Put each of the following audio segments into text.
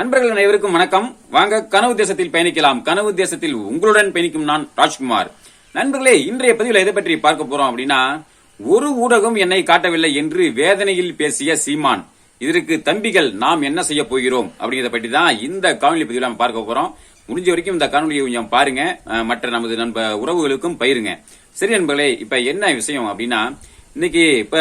நண்பர்கள் அனைவருக்கும் வணக்கம். வாங்க கனவு தேசத்தில் பயணிக்கலாம். கனவு தேசத்தில் உங்களுடன் பயணிக்கும் நான் ராஜ்குமார். நண்பர்களே இன்றைய பதிவில் எதை பற்றி பார்க்க போறோம் அப்படின்னா ஒரு ஊடகம் என்னை காட்டவில்லை என்று வேதனையில் பேசிய சீமான். இதற்கு தம்பிகள் நாம் என்ன செய்ய போகிறோம் அப்படிங்கிறத பற்றி தான் இந்த காணொலி பதிவில் நம்ம பார்க்க போறோம். முடிஞ்ச வரைக்கும் இந்த காணொலியை கொஞ்சம் பாருங்க. மற்ற நமது நண்ப உறவுகளுக்கும் பயிருங்க சரி நண்பர்களே இப்ப என்ன விஷயம் அப்படின்னா இன்னைக்கு இப்ப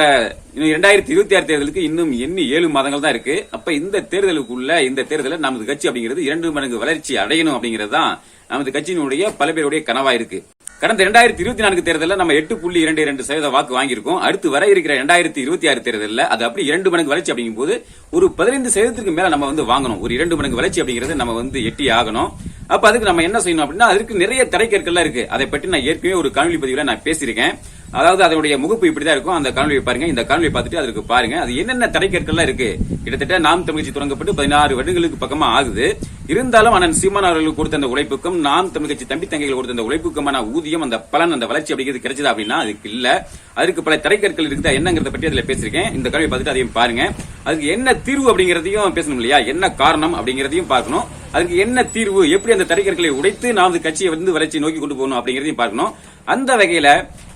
இரண்டாயிரத்தி இருபத்தி ஆறு தேர்தலுக்கு இன்னும் எண்ணி ஏழு மாதங்கள் தான் இருக்கு. அப்ப இந்த தேர்தலுக்குள்ள இந்த தேர்தலில் நமது கட்சி அப்படிங்கிறது இரண்டு மடங்கு வளர்ச்சி அடையணும் அப்படிங்கிறது தான் நமது கட்சியினுடைய பல பேருடைய கனவா இருக்கு. கடந்த இரண்டாயிரத்தி இருபத்தி நான்கு தேர்தலில் நம்ம எட்டு புள்ளி இரண்டு இரண்டு சதவீத வாக்கு வாங்கியிருக்கோம். அடுத்து வர இருக்கிற இரண்டாயிரத்தி இருபத்தி ஆறு தேர்தலில் அது அப்படி இரண்டு மடங்கு வளர்ச்சி அப்படிங்கும் போது ஒரு பதினைந்து சதவீதத்துக்கு மேல நம்ம வந்து வாங்கணும். ஒரு இரண்டு மடங்கு வளர்ச்சி அப்படிங்கறது நம்ம வந்து எட்டி ஆகணும். அப்ப அதுக்கு நம்ம என்ன செய்யணும் அப்படின்னா அதுக்கு நிறைய தடைக்கற்கள்லாம் இருக்கு. அதை பற்றி நான் ஏற்கனவே ஒரு காணொலி பதிவுல நான் பேசியிருக்கேன். அதாவது அதனுடைய முகப்பு இப்படிதான் இருக்கும். அந்த காணொலியை பாருங்க. இந்த காணொலியை பார்த்துட்டு அதுக்கு பாருங்க. அது என்னென்ன தடைக்கற்கள்லாம் இருக்கு? கிட்டத்தட்ட நாம் தமிழ்ச்சி தொடங்கப்பட்டு பதினாறு வருடங்களுக்கு பக்கமா ஆகுது. இருந்தாலும் அண்ணன் சீமான் அவர்களுக்கு கொடுத்த அந்த உழைப்புக்கும் நாம் தமிழ் கட்சி தம்பி தங்கைகள் கொடுத்த அந்த உழைப்புக்குமான ஊதியம் அந்த பலன் அந்த வளர்ச்சி அப்படிங்கிறது கிடைச்சதா அப்படின்னா அதுக்கு இல்ல. அதுக்கு பல தடைக்கற்கள் இருக்குதா என்னங்கிறத பற்றி அதுல பேசியிருக்கேன். இந்த காணொலியை பார்த்துட்டு அதையும் பாருங்க. அதுக்கு என்ன தீர்வு அப்படிங்கறதையும் பேசணும் இல்லையா? என்ன காரணம் அப்படிங்கறதையும் பார்க்கணும். அதுக்கு என்ன தீர்வு? எப்படி அந்த தடைக்கற்களை உடைத்து நாம் கட்சியை வந்து வளர்ச்சி நோக்கி கொண்டு போகணும் அப்படிங்கறதையும் பார்க்கணும். அந்த வகையில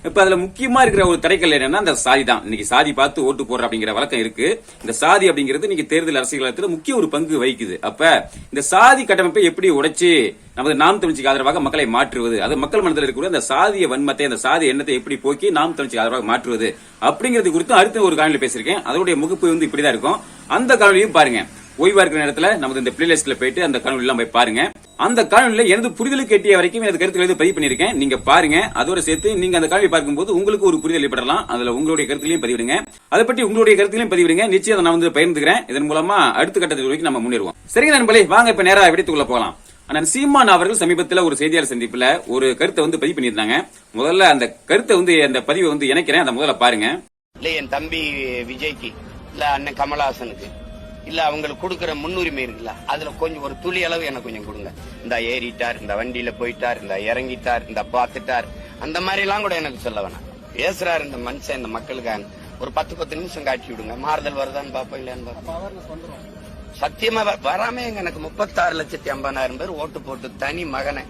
இப்ப அதுல முக்கியமா இருக்கிற ஒரு தடைக்கல் என்னன்னா அந்த சாதி தான். இன்னைக்கு சாதி பார்த்து ஓட்டு போடுற அப்படிங்கிற வழக்கம் இருக்கு. இந்த சாதி அப்படிங்கிறது இன்னைக்கு தேர்தல் அரசியலத்துல முக்கிய ஒரு பங்கு வகிக்குது. அப்ப இந்த சாதி கட்டமைப்பை எப்படி உடைச்சு நமது நாம் தமிழ்ச்சிக்கு ஆதரவாக மக்களை மாற்றுவது? அது மக்கள் மனதில் இருக்கக்கூடிய அந்த சாதிய வன்மத்தை அந்த சாதி எண்ணத்தை எப்படி போக்கி நாம் தமிழ்ச்சிக்கு ஆதரவாக மாற்றுவது? அப்படிங்கிறது குறித்து அடுத்த ஒரு காணொலி பேசியிருக்கேன். அதனுடைய முகப்பு வந்து இப்படிதான் இருக்கும். அந்த காணொலியும் பாருங்க. ஓய்வா இருக்கிற நேரத்துல நமது இந்த பிளேலிஸ்ட்ல போயிட்டு அந்த காணொலி எல்லாம் போய் பாருங்க. அந்த காணொலியில எனது புரிதலுக்கு எட்டிய வரைக்கும் எனது கருத்துக்களை வந்து பதிவு பண்ணிருக்கேன் நீங்க பாருங்க. அதோட சேர்த்து நீங்க அந்த காணொலி பார்க்கும்போது உங்களுக்கு ஒரு புரிதல் ஏற்படலாம். அதுல உங்களுடைய கருத்துலையும் பதிவிடுங்க. அதை பற்றி உங்களுடைய கருத்துலையும் பதிவிடுங்க. நிச்சயம் அதை நான் வந்து பகிர்ந்துக்கிறேன். இதன் மூலமா அடுத்த கட்டத்தில் வரைக்கும் நம்ம முன்னேறுவோம். சரிங்க நண்பர்களே வாங்க இப்ப நேரா விடத்துக்குள்ள போகலாம். ஆனால் சீமான் அவர்கள் சமீபத்தில் ஒரு செய்தியாளர் சந்திப்புல ஒரு கருத்தை வந்து பதிவு பண்ணியிருந்தாங்க. முதல்ல அந்த கருத்தை வந்து அந்த பதிவை வந்து இணைக்கிறேன். அந்த முதல்ல பாருங்க. இல்ல என் தம்பி விஜய்க்கு இல்ல அண்ணன் கமலஹாசனுக்கு. இல்ல அவங்களுக்கு கொடுக்கிற முன்னுரிமை இருக்குல்ல அதுல கொஞ்சம் ஒரு துளி அளவு எனக்கு கொஞ்சம் கொடுங்க. இந்த ஏறிட்டார் இந்த வண்டியில போயிட்டார் இந்த இறங்கிட்டார் இந்த பார்த்துட்டார். அந்த மாதிரி எல்லாம் கூட எனக்கு சொல்ல வேணாம். பேசுறாரு இந்த மனுஷன் இந்த மக்களுக்காக ஒரு பத்து பத்து நிமிஷம் காட்டி விடுங்க. மாறுதல் வருதான்னு பாப்போம் இல்லையான்னு பாப்போம். சத்தியமா வ- வராம எங்க எனக்கு முப்பத்தாறு லட்சத்தி ஐம்பதாயிரம் பேர் ஓட்டு போட்டு தனி மகனை.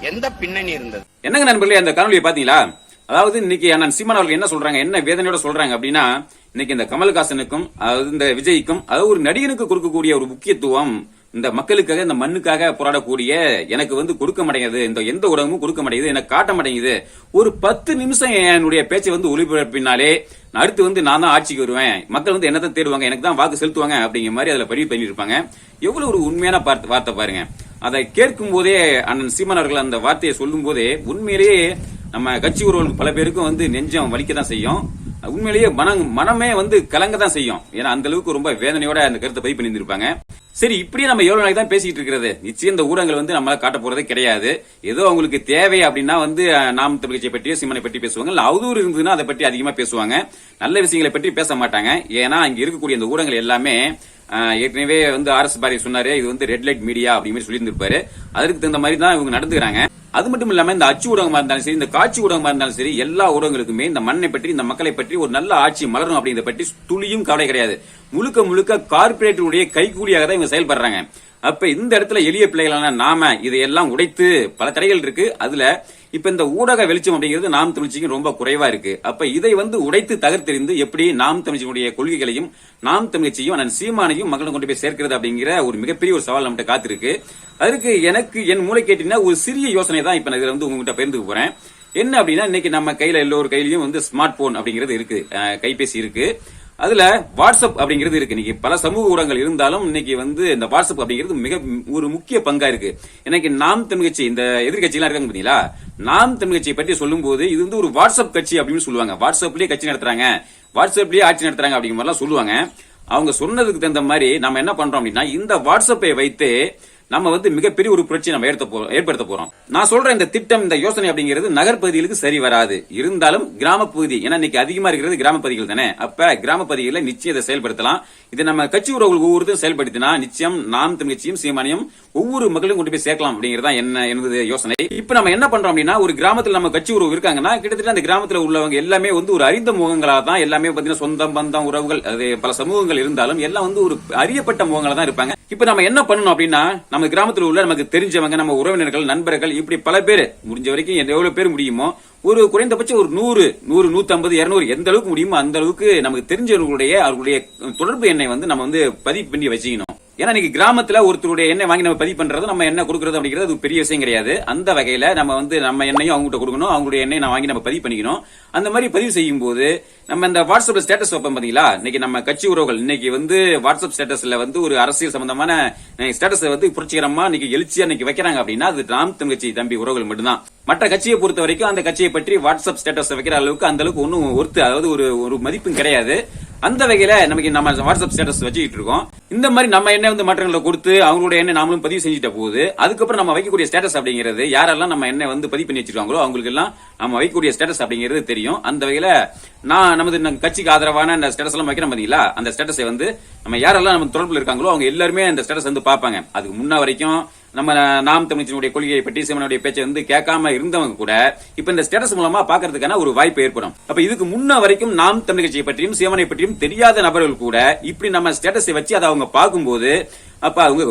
எந்த பின்னணி இருந்தது? என்னங்க நண்பர்களே அந்த காணொலியை பாத்தீங்களா? அதாவது இன்னைக்கு அண்ணன் சீமான் அவர்கள் என்ன சொல்றாங்க என்ன வேதனையோட சொல்றாங்க அப்படின்னா இன்னைக்கு இந்த கமல்ஹாசனுக்கும் அதாவது இந்த விஜய்க்கும் அதாவது ஒரு நடிகனுக்கு கொடுக்கக்கூடிய ஒரு முக்கியத்துவம். இந்த மக்களுக்காக இந்த மண்ணுக்காக போராடக்கூடிய எனக்கு வந்து கொடுக்க மாட்டேங்குது இந்த எந்த ஊடகமும் கொடுக்க மாட்டேங்குது எனக்கு காட்ட மாட்டேங்குது. ஒரு பத்து நிமிஷம் என்னுடைய பேச்சை வந்து ஒளிபரப்பினாலே அடுத்து வந்து நான் தான் ஆட்சிக்கு வருவேன். மக்கள் வந்து என்னதான் தேடுவாங்க எனக்கு தான் வாக்கு செலுத்துவாங்க அப்படிங்கிற மாதிரி அதுல பதிவு பண்ணியிருப்பாங்க. எவ்வளவு ஒரு உண்மையான பார்த்து வார்த்தை பாருங்க. அதை கேட்கும் போதே அண்ணன் சீமான் அவர்கள் அந்த வார்த்தையை சொல்லும் போதே உண்மையிலேயே நம்ம கட்சி உறவுகளுக்கு பல பேருக்கும் வந்து நெஞ்சம் வலிக்க தான் செய்யும். உண்மையிலேயே மனம் மனமே வந்து கலங்க தான் செய்யும். ஏன்னா அந்த அளவுக்கு ரொம்ப வேதனையோட அந்த கருத்தை பதிவு பண்ணியிருப்பாங்க சரி இப்படியே நம்ம எவ்வளவு நாளைக்கு தான் பேசிட்டு இருக்கிறது? நிச்சயம் இந்த ஊடகங்கள் வந்து நம்மளால காட்ட போறதே கிடையாது. ஏதோ அவங்களுக்கு தேவை அப்படின்னா வந்து நாம் தமிழ்ச்சியை பற்றியோ சிம்மனை பற்றி பேசுவாங்க. இல்ல அவதூறு இருந்ததுன்னா அதை பற்றி அதிகமா பேசுவாங்க. நல்ல விஷயங்களை பற்றி பேச மாட்டாங்க. ஏன்னா இங்க இருக்கக்கூடிய இந்த ஊடகங்கள் எல்லாமே ஏற்கனவே வந்து ஆர் எஸ் பாரி சொன்னாரு இது வந்து ரெட் லைட் மீடியா அப்படின்னு சொல்லியிருந்திருப்பாரு. அதற்கு தகுந்த மாதிரி தான் இவங்க நடந்துக்கிறாங்க. அது மட்டும் இல்லாம இந்த அச்சு ஊடகமா இருந்தாலும் சரி இந்த காட்சி ஊடகமா இருந்தாலும் சரி எல்லா ஊடகங்களுக்குமே இந்த மண்ணை பற்றி இந்த மக்களை பற்றி ஒரு நல்ல ஆட்சி மலரும் அப்படிங்கிறத பற்றி துளியும் கவலை கிடையாது. முழுக்க முழுக்க கார்பரேட்டருடைய கைகூலியாக தான் இவங்க செயல்படுறாங்க. அப்ப இந்த இடத்துல எளிய பிள்ளைகளான நாம இதையெல்லாம் உடைத்து பல தடைகள் இருக்கு. அதுல இப்ப இந்த ஊடக வெளிச்சம் அப்படிங்கிறது நாம் தமிழ்ச்சிக்கு ரொம்ப குறைவா இருக்கு. அப்ப இதை வந்து உடைத்து தகர்த்தெறிந்து எப்படி நாம் தமிழ்ச்சியினுடைய கொள்கைகளையும் நாம் தமிழ்ச்சியும் அண்ணன் சீமானையும் மக்களை கொண்டு போய் சேர்க்கிறது அப்படிங்கிற ஒரு மிகப்பெரிய ஒரு சவால் நம்மகிட்ட காத்திருக்கு. அதற்கு எனக்கு என் மூளை கேட்டீங்கன்னா ஒரு சிறிய யோசனை தான் இப்ப நான் வந்து உங்ககிட்ட பகிர்ந்து போறேன். என்ன அப்படின்னா இன்னைக்கு நம்ம கையில எல்லோரு கையிலயும் வந்து ஸ்மார்ட் போன் அப்படிங்கிறது இருக்கு. கைபேசி இருக்கு. அதுல வாட்ஸ்அப் அப்படிங்கிறது இருக்கு. இன்னைக்கு பல சமூக ஊடகங்கள் இருந்தாலும் இன்னைக்கு வந்து இந்த வாட்ஸ்அப் அப்படிங்கிறது மிக ஒரு முக்கிய பங்கா இருக்கு. இன்னைக்கு நாம் தமிழ்கட்சி இந்த எதிர்கட்சியெல்லாம் இருக்காங்க பாத்தீங்களா நாம் தமிழ்கட்சியை பற்றி சொல்லும் போது இது வந்து ஒரு வாட்ஸ்அப் கட்சி அப்படின்னு சொல்லுவாங்க. வாட்ஸ்அப்லயே கட்சி நடத்துறாங்க. வாட்ஸ்அப்லயே ஆட்சி நடத்துறாங்க அப்படிங்கிற மாதிரிலாம் சொல்லுவாங்க. அவங்க சொன்னதுக்கு தகுந்த மாதிரி நம்ம என்ன பண்றோம் அப்படின்னா இந்த வாட்ஸ்அப்பை வைத்து நம்ம வந்து மிகப்பெரிய ஒரு புரட்சி நம்ம ஏற்படுத்த போறோம் ஏற்படுத்த போறோம். நான் சொல்ற இந்த திட்டம் இந்த யோசனை அப்படிங்கிறது நகர்பகுதிகளுக்கு சரி வராது. இருந்தாலும் கிராம பகுதி ஏன்னா இன்னைக்கு அதிகமா இருக்கிறது கிராம பகுதிகள் தானே? அப்ப கிராம பகுதிகளில் நிச்சயம் இதை செயல்படுத்தலாம். இதை நம்ம கட்சி உறவுகள் ஒவ்வொருத்தரும் செயல்படுத்தினா நிச்சயம் நாம் தமிழ்ச்சியும் சீமானியும் ஒவ்வொரு மக்களும் கொண்டு போய் சேர்க்கலாம் அப்படிங்கிறதா என்ன எனது யோசனை. இப்ப நம்ம என்ன பண்றோம் அப்படின்னா ஒரு கிராமத்தில் நம்ம கட்சி உறவு இருக்காங்கன்னா கிட்டத்தட்ட அந்த கிராமத்துல உள்ளவங்க எல்லாமே வந்து ஒரு அறிந்த முகங்களா தான் எல்லாமே பாத்தீங்கன்னா சொந்தம் பந்தம் உறவுகள் அது பல சமூகங்கள் இருந்தாலும் எல்லாம் வந்து ஒரு அறியப்பட்ட முகங்களா தான் இருப்பாங்க. இப்ப நம்ம என்ன பண்ணணும் அப்படின்னா நம்ம கிராமத்துல உள்ள நமக்கு தெரிஞ்சவங்க நம்ம உறவினர்கள் நண்பர்கள் இப்படி பல பேர். முடிஞ்ச வரைக்கும் எவ்வளவு பேர் முடியுமோ ஒரு குறைந்தபட்சம் ஒரு நூறு நூறு நூத்தி ஐம்பது இருநூறு எந்த அளவுக்கு முடியுமோ அந்த அளவுக்கு நமக்கு தெரிஞ்சவர்களுடைய அவர்களுடைய தொடர்பு எண்ணை வந்து நம்ம வந்து பதிவு பண்ணி வச்சுக்கணும். ஏன்னா இன்னைக்கு கிராமத்துல ஒருத்தருடைய எண்ணெய் வாங்கி நம்ம பதிவு பண்றது நம்ம என்ன கொடுக்கறது அப்படிங்கிறது அது பெரிய விஷயம் கிடையாது. அந்த வகையில நம்ம வந்து நம்ம எண்ணெயும் அவங்ககிட்ட கொடுக்கணும் அவங்களுடைய எண்ணெய் நான் வாங்கி நம்ம பதிவு பண்ணிக்கணும். அந்த மாதிரி பதிவு செய்யும் போது நம்ம இந்த வாட்ஸ்அப்ல ஸ்டேட்டஸ் வைப்போம் பாத்தீங்களா? இன்னைக்கு நம்ம கட்சி உறவுகள் இன்னைக்கு வந்து வாட்ஸ்அப் ஸ்டேட்டஸ்ல வந்து ஒரு அரசியல் சம்பந்தமான ஸ்டேட்டஸ் வந்து புரட்சிகரமா இன்னைக்கு எழுச்சியா இன்னைக்கு வைக்கிறாங்க அப்படின்னா அது நாம் தங்கச்சி தம்பி உறவுகள் மட்டும்தான். மற்ற கட்சியை பொறுத்த வரைக்கும் அந்த கட்சியை பற்றி வாட்ஸ்அப் ஸ்டேட்டஸ் வைக்கிற அளவுக்கு அந்த அளவுக்கு ஒன்றும் ஒருத்து அதாவது ஒரு ஒரு மதிப்பும் கிடையாது. அந்த வகையில நமக்கு நம்ம வாட்ஸ்அப் ஸ்டேட்டஸ் வச்சுக்கிட்டு இருக்கோம். இந்த மாதிரி நம்ம என்ன வந்து மற்றவங்களை கொடுத்து அவங்களோட எண்ணெய் நாமளும் பதிவு செஞ்சுட்ட போது அதுக்கப்புறம் நம்ம வைக்கக்கூடிய ஸ்டேட்டஸ் அப்படிங்கிறது யாரெல்லாம் நம்ம என்ன வந்து பதிவு பண்ணி வச்சிருக்காங்களோ அவங்களுக்கு எல்லாம் நம்ம வைக்கக்கூடிய ஸ்டேட்டஸ் அப்படிங்கிறது தெரியும். அந்த வகையில நான் நமது கட்சிக்கு ஆதரவான அந்த ஸ்டேட்டஸ் எல்லாம் வைக்கிறோம் பாத்தீங்களா? அந்த ஸ்டேட்டஸை வந்து நம்ம யாரெல்லாம் நம்ம தொடர்பில் இருக்காங்களோ அவங்க எல்லாருமே அந்த ஸ்டேட்டஸ் வந்து பார்ப்பாங்க. அதுக்கு முன்ன வரைக்கும் நம்ம நாம் தமிழ்ச்சியினுடைய கொள்கையை பற்றி சிவனுடைய பேச்சை வந்து கேட்காம இருந்தவங்க கூட இப்ப இந்த ஸ்டேட்டஸ் மூலமா பாக்குறதுக்கான ஒரு வாய்ப்பு ஏற்படும். அப்ப இதுக்கு முன்ன வரைக்கும் நாம் தமிழ் கட்சியை பற்றியும் சிவனை பற்றியும் தெரியாத நபர்கள் கூட இப்படி நம்ம ஸ்டேட்டஸை வச்சு அதை அவங்க பார்க்கும்போது அப்ப அவங்க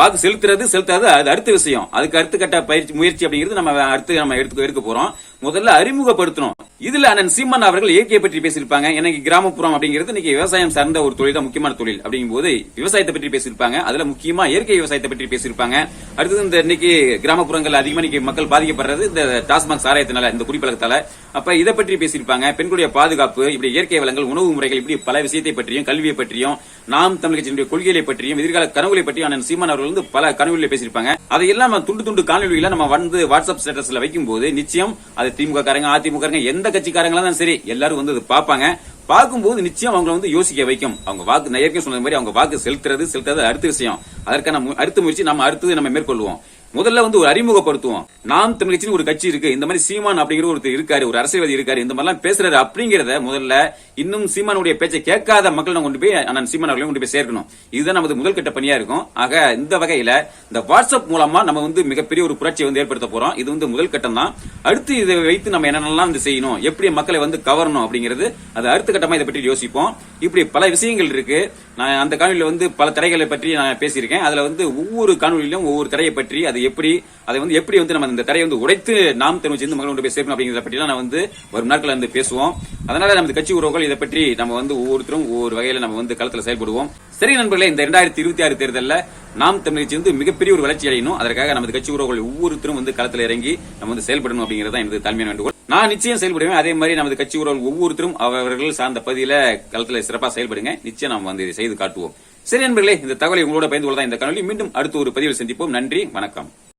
வாக்கு செலுத்துறது செலுத்தாது அது அடுத்த விஷயம். அதுக்கு அடுத்த கட்ட பயிற்சி முயற்சி அப்படிங்கிறது நம்ம அடுத்து நம்ம எடுத்து எடுக்க போறோம். முதல்ல அறிமுகப்படுத்தணும். இதுல அண்ணன் சீமன் அவர்கள் இயற்கையை பற்றி பேசியிருப்பாங்க. எனக்கு கிராமப்புறம் அப்படிங்கிறது இன்னைக்கு விவசாயம் சார்ந்த ஒரு தொழில் தான் முக்கியமான தொழில் அப்படிங்கும் போது விவசாயத்தை பற்றி பேசியிருப்பாங்க. அதுல முக்கியமா இயற்கை விவசாயத்தை பற்றி பேசியிருப்பாங்க. அடுத்தது இந்த இன்னைக்கு கிராமப்புறங்கள் அதிகமா இன்னைக்கு மக்கள் பாதிக்கப்படுறது இந்த டாஸ்மாக் சாராயத்தினால இந்த குடிப்பழக்கத்தால அப்ப இதை பற்றி பேசியிருப்பாங்க. பெண்களுடைய பாதுகாப்பு இப்படி இயற்கை வளங்கள் உணவு முறைகள் இப்படி பல விஷயத்தை பற்றியும் கல்வியை பற்றியும் நாம் தமிழ் கட்சியினுடைய கொள்கைகளை பற்றியும் எதிர்கால கனவுகளை பற்றி அண்ணன் சீமான் அவர்கள் வந்து பல கனவுகளை பேசியிருப்பாங்க. அதை எல்லாம் துண்டு துண்டு காணொலிகளை நம்ம வந்து வாட்ஸ்அப் ஸ்டேட்டஸ்ல வைக்கும் போது நிச்சயம் அது திமுக காரங்க அதிமுக காரங்க எந்த கட்சிக்காரங்களா சரி எல்லாரும் வந்து அதை பார்ப்பாங்க. பார்க்கும்போது நிச்சயம் அவங்களை வந்து யோசிக்க வைக்கும். அவங்க வாக்கு நான் ஏற்கனவே சொன்னது மாதிரி அவங்க வாக்கு செலுத்துறது செலுத்துறது அடுத்த விஷயம். அதற்கான அடுத்த முயற்சி நம்ம அடுத்தது நம்ம மேற்கொள்வோம். முதல்ல வந்து ஒரு அறிமுகப்படுத்துவோம். நாம் தமிழ் கட்சின்னு ஒரு கட்சி இருக்கு. இந்த மாதிரி சீமான் அப்படிங்கிற ஒருத்தர் இருக்காரு ஒரு அரசியல்வாதி இருக்காரு இந்த மாதிரிலாம் பேசுறாரு அப்படிங்கறத முதல்ல இன்னும் சீமானுடைய பேச்சை கேட்காத மக்கள் கொண்டு போய் அண்ணன் சீமான் அவர்களையும் கொண்டு போய் சேர்க்கணும். இதுதான் நமது முதல் கட்ட பணியா இருக்கும். ஆக இந்த வகையில இந்த வாட்ஸ்அப் மூலமா நம்ம வந்து மிகப்பெரிய ஒரு புரட்சியை வந்து ஏற்படுத்த போறோம். இது வந்து முதல் கட்டம் தான். அடுத்து இதை வைத்து நம்ம என்னென்னலாம் வந்து செய்யணும் எப்படி மக்களை வந்து கவரணும் அப்படிங்கிறது அது அடுத்த கட்டமா இதை பற்றி யோசிப்போம். இப்படி பல விஷயங்கள் இருக்கு. நான் அந்த காணொலியில வந்து பல திரைகளை பற்றி நான் பேசியிருக்கேன். அதுல வந்து ஒவ்வொரு காணொலியிலும் ஒவ்வொரு திரையை பற்றி அது எப்படி அதை வந்து எப்படி வந்து நம்ம இந்த தடையை வந்து உடைத்து நாம் தெரிவு செய்து மக்கள் கொண்டு போய் சேர்க்கணும் அப்படிங்கிறத பற்றி நான் வந்து வரும் நாட்கள் வந்து பேசுவோம். அதனால நமது கட்சி உறவுகள் இதை பற்றி நம்ம வந்து ஒவ்வொருத்தரும் ஒவ்வொரு வகையில நம்ம வந்து களத்துல செயல்படுவோம். சரி நண்பர்களே இந்த இரண்டாயிரத்தி இருபத்தி ஆறு தேர்தலில் நாம் தமிழ் சேர்ந்து மிகப்பெரிய ஒரு வளர்ச்சி அடையணும். அதற்காக நமது கட்சி உறவுகள் ஒவ்வொருத்தரும் வந்து களத்துல இறங்கி நம்ம வந்து செயல்படணும் அப்படிங்கிறதா எனது தலைமையான வேண்டுகோள். நான் நிச்சயம் செயல்படுவேன். அதே மாதிரி நமது கட்சி உறவுகள் ஒவ்வொருத்தரும் அவர்கள் சார்ந்த பகுதியில் களத்துல சிறப்பாக செயல்படுங்க. நிச்சயம் நாம் வந்து இதை செய்து காட்டுவோம். சரி நண்பர்களே இந்த தகவலை உங்களோட பயந்து கொள்ளதான் இந்த காணொலி மீண்டும் அடுத்த ஒரு பதிவில் சந்திப்போம். நன்றி வணக்கம்.